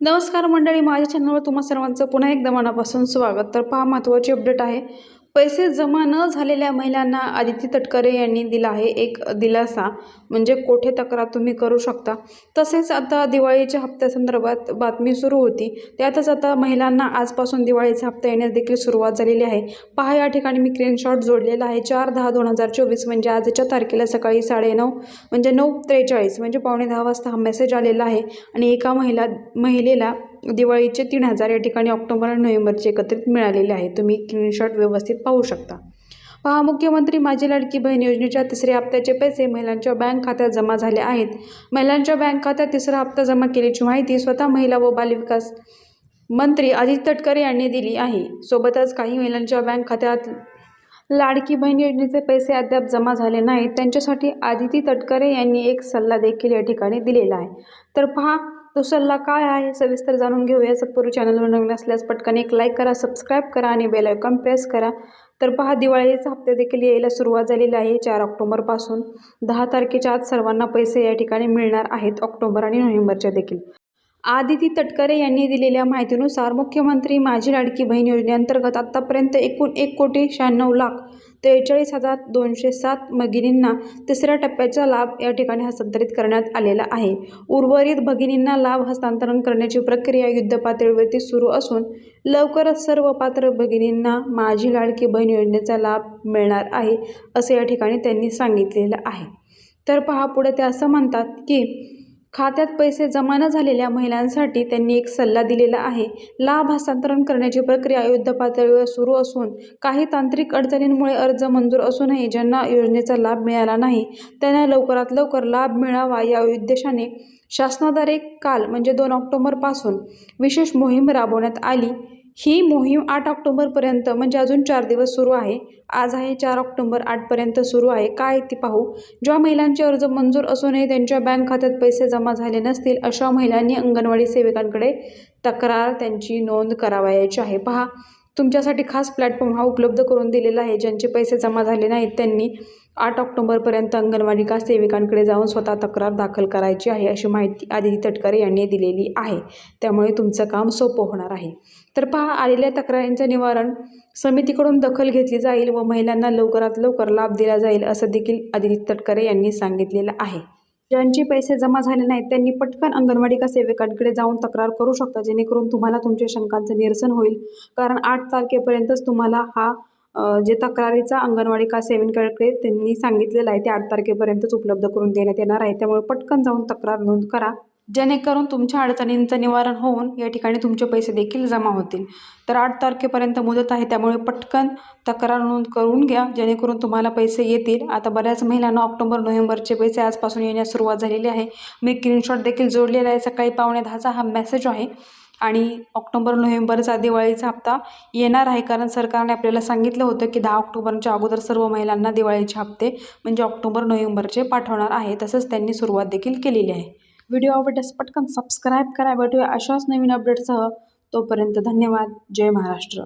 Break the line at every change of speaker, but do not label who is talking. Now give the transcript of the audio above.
नमस्कार मंडळी माझ्या चॅनलवर तुम्हा सर्वांचं पुन्हा एकदा मनापासून स्वागत. तर पहा महत्त्वाची अपडेट आहे. पैसे जमा न झालेल्या महिलांना आदिती तटकरे यांनी दिला आहे एक दिलासा. म्हणजे कोठे तक्रार तुम्ही करू शकता? तसेच आता दिवाळीच्या हप्त्यासंदर्भात बातमी सुरू होती. त्यातच आता महिलांना आजपासून दिवाळीचा हप्ता येण्यास देखील सुरुवात झालेली आहे. पहा या ठिकाणी मी स्क्रीनशॉट जोडलेला आहे. चार दहा दोन हजार चोवीस म्हणजे आजच्या तारखेला सकाळी साडेनऊ म्हणजे नऊ त्रेचाळीस म्हणजे पावणे दहा वाजता हा मेसेज आलेला आहे. आणि एका महिला महिलेला दिवाळीचे तीन हजार या ठिकाणी ऑक्टोबर आणि नोव्हेंबरचे एकत्रित मिळालेले आहे तुम्ही स्क्रीनशॉट व्यवस्थित पाहू शकता. पहा मुख्यमंत्री माझी लाडकी बहीण योजनेच्या तिसऱ्या हप्त्याचे पैसे महिलांच्या बँक खात्यात जमा झाले आहेत. महिलांच्या बँक खात्यात तिसरा हप्ता जमा केल्याची माहिती स्वतः महिला व बालविकास मंत्री अजित तटकरे यांनी दिली आहे. सोबतच काही महिलांच्या बँक खात्यात लाडकी बहीण योजनेचे पैसे अद्याप जमा झाले नाहीत. त्यांच्यासाठी आदिती तटकरे यांनी एक सल्ला देखील या ठिकाणी दिलेला आहे. तर पहा तो सल्ला काय आहे? सविस्तर जाणून घेऊया. सत्पूर्वी चॅनलवर नवीन असल्यास पटकन एक लाईक करा सबस्क्राईब करा आणि बेल आयकॉन प्रेस करा. तर पहा दिवाळीचा हप्ते देखील यायला सुरुवात झालेली आहे. चार ऑक्टोबरपासून दहा तारखेच्या आत सर्वांना पैसे या ठिकाणी मिळणार आहेत ऑक्टोबर आणि नोव्हेंबरच्या देखील. आदिती तटकरे यांनी दिलेल्या माहितीनुसार मुख्यमंत्री माझी लाडकी बहीण योजनेअंतर्गत आत्तापर्यंत एकूण एक कोटी शहाण्णव लाख त्रेचाळीस हजार दोनशे सात भगिनींना तिसऱ्या टप्प्याचा लाभ या ठिकाणी हस्तांतरित करण्यात आलेला आहे. उर्वरित भगिनींना लाभ हस्तांतरण करण्याची प्रक्रिया युद्धपातळीवरती सुरू असून लवकरच सर्व पात्र भगिनींना माझी लाडकी बहीण योजनेचा लाभ मिळणार आहे असं या ठिकाणी त्यांनी सांगितलेलं आहे. तर पहा पुढे ते असं म्हणतात की खात्यात पैसे जमा न झालेल्या महिलांसाठी त्यांनी एक सल्ला दिलेला आहे. लाभ हस्तांतरण करण्याची प्रक्रिया युद्ध पातळीवर सुरू असून काही तांत्रिक अडचणींमुळे अर्ज मंजूर असूनही ज्यांना योजनेचा लाभ मिळाला नाही. त्यांना लवकरात लवकर लाभ मिळावा या उद्देशाने शासनाद्वारे काल म्हणजे दोन ऑक्टोबरपासून विशेष मोहीम राबवण्यात आली. ही मोहीम आठ ऑक्टोबरपर्यंत म्हणजे अजून चार दिवस सुरू आहे. आज आहे चार ऑक्टोबर आठपर्यंत सुरू आहे. काय ती पाहू. ज्या महिलांचे अर्ज मंजूर असूनही त्यांच्या बँक खात्यात पैसे जमा झाले नसतील अशा महिलांनी अंगणवाडी सेविकांकडे तक्रार त्यांची नोंद करावयाची आहे. पहा. तुमच्यासाठी खास प्लॅटफॉर्म हा उपलब्ध करून दिलेला आहे. ज्यांचे पैसे जमा झाले नाहीत त्यांनी आठ ऑक्टोबरपर्यंत अंगणवाडीका सेविकांकडे जाऊन स्वतः तक्रार दाखल करायची आहे अशी माहिती आदिती तटकरे यांनी दिलेली आहे. त्यामुळे तुमचं काम सोपं होणार आहे. तर पहा आलेल्या तक्रारींचं निवारण समितीकडून दखल घेतली जाईल व महिलांना लवकरात लवकर लाभ दिला जाईल असं देखील आदिती तटकरे यांनी सांगितलेलं आहे. ज्यांचे पैसे जमा झाले नाहीत त्यांनी पटकन अंगणवाडिका सेविकांकडे जाऊन तक्रार करू शकता जेणेकरून तुम्हाला तुमच्या शंकांचं निरसन होईल. कारण आठ तारखेपर्यंतच तुम्हाला हा जे तक्रारीचा अंगणवाडिका सेविकांकडे त्यांनी सांगितलेलं आहे ते आठ तारखेपर्यंतच उपलब्ध करून देण्यात येणार आहे. त्यामुळे पटकन जाऊन तक्रार नोंद करा. जेणेकरून तुमच्या अडचणींचं निवारण होऊन या ठिकाणी तुमचे पैसे देखील जमा होतील. तर आठ तारखेपर्यंत मुदत आहे त्यामुळे पटकन तक्रार नोंद करून घ्या जेणेकरून तुम्हाला पैसे येतील. आता बऱ्याच महिलांना ऑक्टोबर नोव्हेंबरचे पैसे आजपासून येण्यास सुरुवात झालेली आहे. मी स्क्रीनशॉट देखील जोडलेला आहे. सकाळी पावणे दहाचा हा मेसेज आहे आणि ऑक्टोबर नोव्हेंबरचा दिवाळीचा हप्ता येणार आहे कारण सरकारने आपल्याला सांगितलं होतं की दहा ऑक्टोबरच्या अगोदर सर्व महिलांना दिवाळीचे हप्ते म्हणजे ऑक्टोबर नोव्हेंबरचे पाठवणार आहे. तसंच त्यांनी सुरुवात देखील केलेली आहे. व्हिडिओ आवडल्यास पटकन सबस्क्राईब करा. भेटूया अशाच नवीन अपडेटसह तोपर्यंत धन्यवाद. जय महाराष्ट्र.